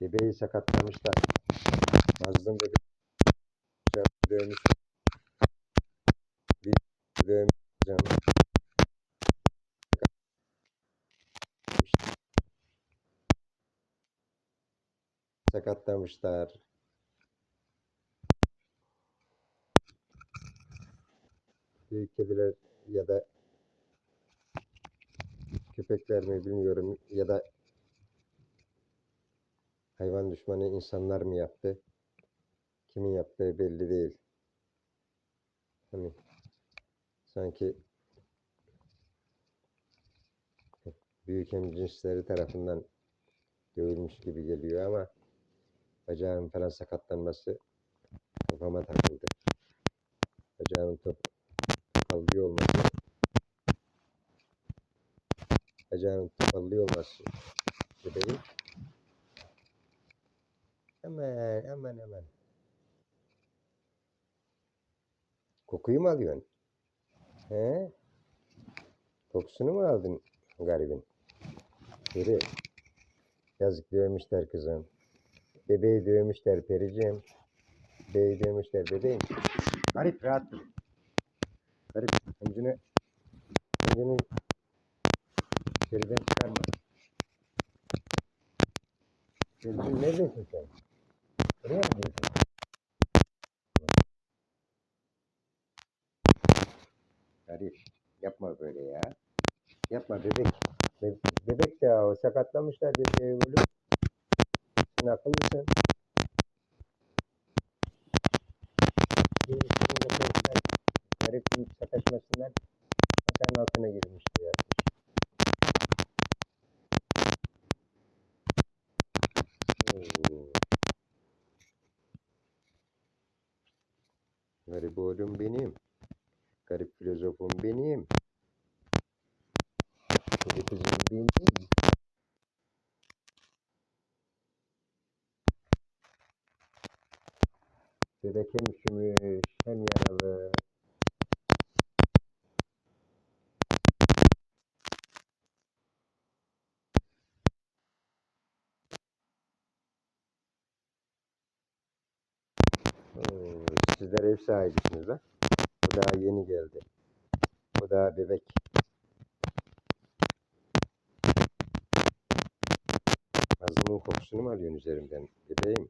Bebeği sakatlamışlar. Mazlum bebek dövmüş. Bir. Sakatlamışlar. Büyük kediler ya da köpekler mi bilmiyorum ya da hayvan düşmanı insanlar mı yaptı? Kimin yaptığı belli değil. Hani sanki büyük cinsleri tarafından dövülmüş gibi geliyor ama bacağın falan sakatlanması kafama takıldı. Bacağının top topallıyor olması bacağının topallıyor olması bebeğin Aman aman aman. Kokuyu mu alıyorsun? He? Kokusunu mu aldın garibin? Peri. Yazık dövmüşler kızım. Bebeği dövmüşler periciğim. Bebeği dövmüşler bebeğim. Garip rahat dur. Garip öncünü öncünü içeriden çıkarma. Periciğim neredesin sen? Buraya mı. Yapma böyle ya. Yapma bebek. Be- bebek de o sakatlamışlar bebeği oğlum. Sen akıllısın. Gerisini yapıyorlar. Garip oğlum benim. Garip filozofum benim. Garip kızım benim. Bebek hem üşümüş hem yaralı. Oo, sizler ev sahibisiniz ha. O daha yeni geldi. O daha bebek. Mazlumun kokusunu mu alıyorsun üzerimden? Bebeğim.